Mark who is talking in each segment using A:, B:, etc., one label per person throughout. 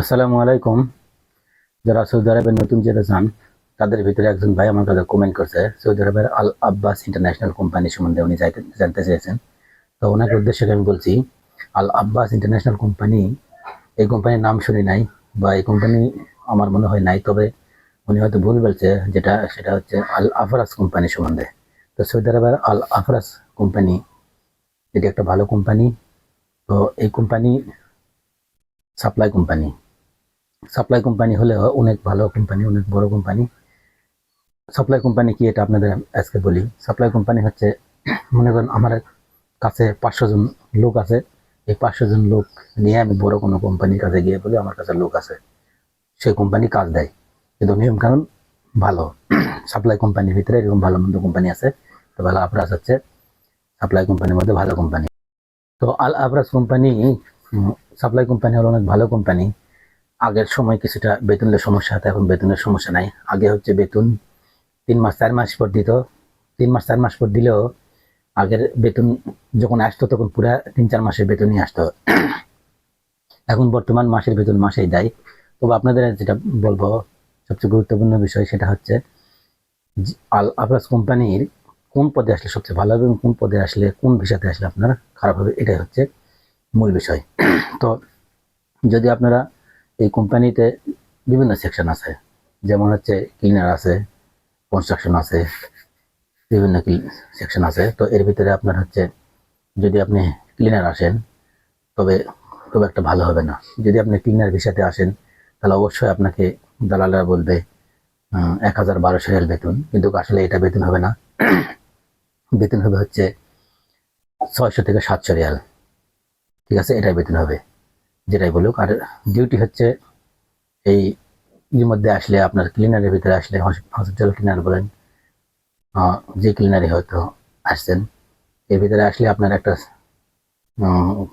A: আসসালামু আলাইকুম। যারা সৌদি আরবের নতুন যেতে চান তাদের ভিতরে একজন ভাই আমার কাছে কমেন্ট করছে, সৌদি আরবের আল আব্বাস ইন্টারন্যাশনাল কোম্পানি সম্বন্ধে উনি জানতে চেয়েছেন। তো ওনাকে উদ্দেশ্যে আমি বলছি, আল আব্বাস ইন্টারন্যাশনাল কোম্পানি, এই কোম্পানির নাম শুনি নাই বা এই কোম্পানি আমার মনে হয় নাই, তবে উনি হয়তো ভুল বলছে, যেটা, সেটা হচ্ছে আল আফরাস কোম্পানি সম্বন্ধে। তো সৌদি আরবের আল আফরাস কোম্পানি, এটি একটা ভালো কোম্পানি। তো এই company supply company. Supply company হলে অনেক ভালো কোম্পানি, অনেক বড় কোম্পানি। সাপ্লাই কোম্পানি কি এটা আপনাদের আজকে বলি। সাপ্লাই কোম্পানি হচ্ছে, মনে করেন আমার কাছে পাঁচশো জন লোক আছে। এই পাঁচশো জন লোক নিয়ে আমি বড় কোনো কোম্পানির কাছে গিয়ে বলি, আমার কাছে লোক আছে। সেই কোম্পানি কাজ দেয়। কিন্তু নিয়ম কানুন ভালো। সাপ্লাই কোম্পানির ভিতরে এরকম ভালো মন্দ কোম্পানি আছে। তো ভালো আবরাজ হচ্ছে সাপ্লাই কোম্পানির মধ্যে ভালো কোম্পানি। তো Al Abraj company supply company হলো অনেক ভালো কোম্পানি। আগের সময় কিছুটা বেতনের সমস্যা হতো এখন বেতনের সমস্যা নাই। আগে হচ্ছে বেতন তিন মাস, চার মাস পর দিত। তিন মাস, চার মাস পর দিলেও আগের বেতন যখন আসতো তখন পুরা তিন, চার মাসের বেতনই আসতো। এখন বর্তমান মাসের বেতন মাসেই দেয়। তবে আপনাদের যেটা বলব, সবচেয়ে গুরুত্বপূর্ণ বিষয় সেটা হচ্ছে আল আবরাজ কোম্পানির কোন পদে আসলে সবচেয়ে ভালো হবে এবং কোন পদে আসলে কোন ভিসাতে আসলে আপনার খারাপ হবে, এটাই হচ্ছে মূল বিষয়। তো যদি আপনারা এই কোম্পানিতে বিভিন্ন সেকশন আছে। যেমন হচ্ছে ক্লিনার আছে কনস্ট্রাকশন আছে, বিভিন্ন সেকশন আছে। তো এর ভিতরে আপনার হচ্ছে যদি আপনি ক্লিনার আসেন, তবে খুব একটা ভালো হবে না। যদি আপনি ক্লিনার ভিসাতে আসেন, তাহলে অবশ্যই আপনাকে দালালরা বলবে এক হাজার বারোশো রিয়াল বেতন। কিন্তু আসলে এটা বেতন হবে না। বেতন হবে হচ্ছে ছয়শো থেকে সাতশো রিয়াল। ঠিক আছে? এটাই বেতন হবে। যেটাই বলুক, আর ডিউটি হচ্ছে এই এর মধ্যে আসলে আপনার ক্লিনারের ভিতরে আসলে হসপিটাল ক্লিনার বলেন যে ক্লিনারে হয়তো আসছেন, এর ভিতরে আসলে আপনার একটা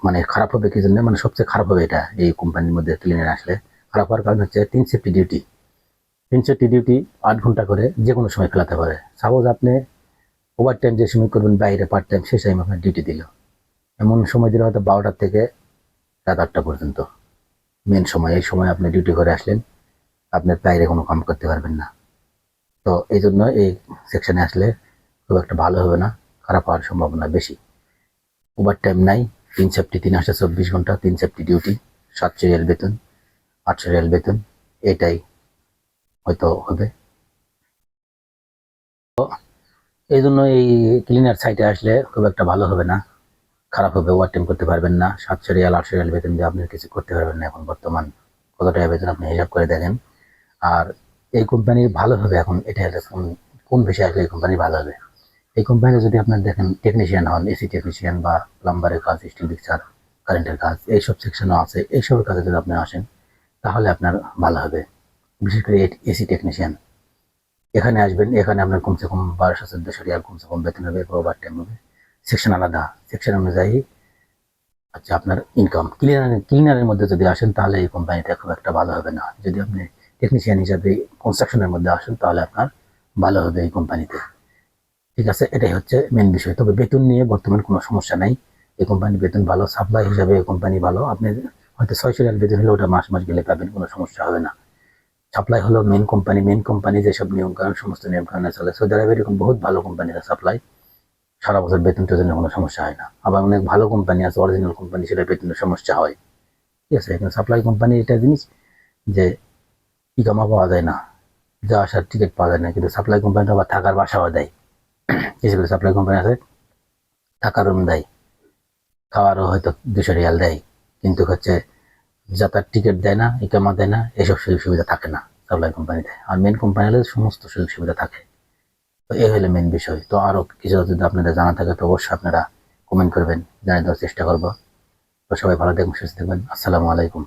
A: মানে খারাপ হবে কি জন্য মানে সবচেয়ে খারাপ হবে এটা, এই কোম্পানির মধ্যে ক্লিনার আসলে। খারাপ হওয়ার কারণ হচ্ছে তিন সেফটি ডিউটি তিন সেফটি ডিউটি আট ঘণ্টা করে যে কোনো সময় ফেলাতে পারে। সাপোজ আপনি ওভার টাইম যে সময় করবেন, বাইরে পার্ট টাইম সেই টাইম আপনার ডিউটি দিল। এমন সময় দিলে হয়তো বারোটার থেকে রাত আটটা পর্যন্ত। মেন সময়, এই সময় আপনি ডিউটি করে আসলেন, আপনার বাইরে কোনো কাম করতে পারবেন না। তো এই জন্য এই সেকশনে আসলে খুব একটা ভালো হবে না, খারাপ হওয়ার সম্ভাবনা বেশি। ওভার টাইম নাই, তিন সেফটি তিন আসে চব্বিশ ঘণ্টা, তিন সেফটি ডিউটি সাতশো রিয়াল বেতন, আটশো রিয়াল বেতন, এটাই হয়তো হবে। তো এই জন্য এই ক্লিনার সাইটে আসলে খুব একটা ভালো হবে না। খারাপ হবে ওভার টাইম করতে পারবেন না। সাতশো রিয়াল আটশো রিয়াল বেতন দিয়ে আপনি কিছু করতে পারবেন না এখন বর্তমান। কত টাকা বেতন আপনি হিসাব করে দেখেন। আর এই কোম্পানির ভালো হবে এখন এটা কোন বিষয়ে আসলে এই কোম্পানি ভালো হবে। এই কোম্পানিতে যদি আপনার দেখেন টেকনিশিয়ান হন এসি টেকনিশিয়ান বা প্লাম্বারের কাজ স্টিল পিকচার কারেন্টের কাজ, এইসব সেকশনও আছে। এইসবের কাজে যদি আপনি আসেন, তাহলে আপনার ভালো হবে। বিশেষ করে এসি টেকনিশিয়ান এখানে আসবেন, এখানে আপনার কমসে কম বারোশো, চোদ্দশো রিয়াল কমসে কম বেতন হবে ওভার টাইম হবে। সেকশন আলাদা সেকশন অনুযায়ী আচ্ছা আপনার ইনকাম ক্লিনার ক্লিনারের মধ্যে যদি আসেন তাহলে এই কোম্পানিতে খুব একটা ভালো হবে না। যদি আপনি টেকনিশিয়ান হিসাবে কনস্ট্রাকশনের মধ্যে আসেন তাহলে আপনার ভালো হবে এই কোম্পানিতে ঠিক আছে, এটাই হচ্ছে মেন বিষয়। তবে বেতন নিয়ে বর্তমান কোনো সমস্যা নাই। এই কোম্পানির বেতন ভালো সাপ্লাই হিসাবে এই কোম্পানি ভালো। আপনি হয়তো ছয়শো রিয়াল বেতন হলে ওটা মাস মাস গেলে পাবেন, কোনো সমস্যা হবে না। সাপ্লাই হলো মেন কোম্পানি মেন কোম্পানি যেসব নিয়ম কানুন সমস্ত নিয়ম কানুনে চলে। সৌদি আরবে এরকম বহুত ভালো কোম্পানি সাপ্লাই সারা বছর বেতন টেতনের কোনো সমস্যা হয় না। আবার অনেক ভালো কোম্পানি আছে অরিজিনাল কোম্পানি সেটা বেতনের সমস্যা হয়। ঠিক আছে, এখানে সাপ্লাই কোম্পানি এটা জিনিস যে ইকামা পাওয়া যায় না। যা আসার টিকিট পাওয়া যায় না, কিন্তু সাপ্লাই কোম্পানিটা আবার থাকার বাসাও দেয়। কিছু সাপ্লাই কোম্পানি আছে, থাকার রুম দেয়। খাওয়ারও হয়তো দুশো রিয়াল দেয়, কিন্তু হচ্ছে যাতায়াত টিকিট দেয় না, ইকামা দেয় না, এসব সুযোগ সুবিধা থাকে না সাপ্লাই কোম্পানিতে আর মেন কোম্পানি হলে সমস্ত সুযোগ সুবিধা থাকে। তো এই হলো মেন বিষয়। তো আরও কিছু যদি আপনাদের জানা থাকে, তো অবশ্যই আপনারা কমেন্ট করবেন, জানিয়ে দেওয়ার চেষ্টা করব। তো সবাই ভালো থাকবেন, সুস্থ থাকবেন। আসসালামু আলাইকুম।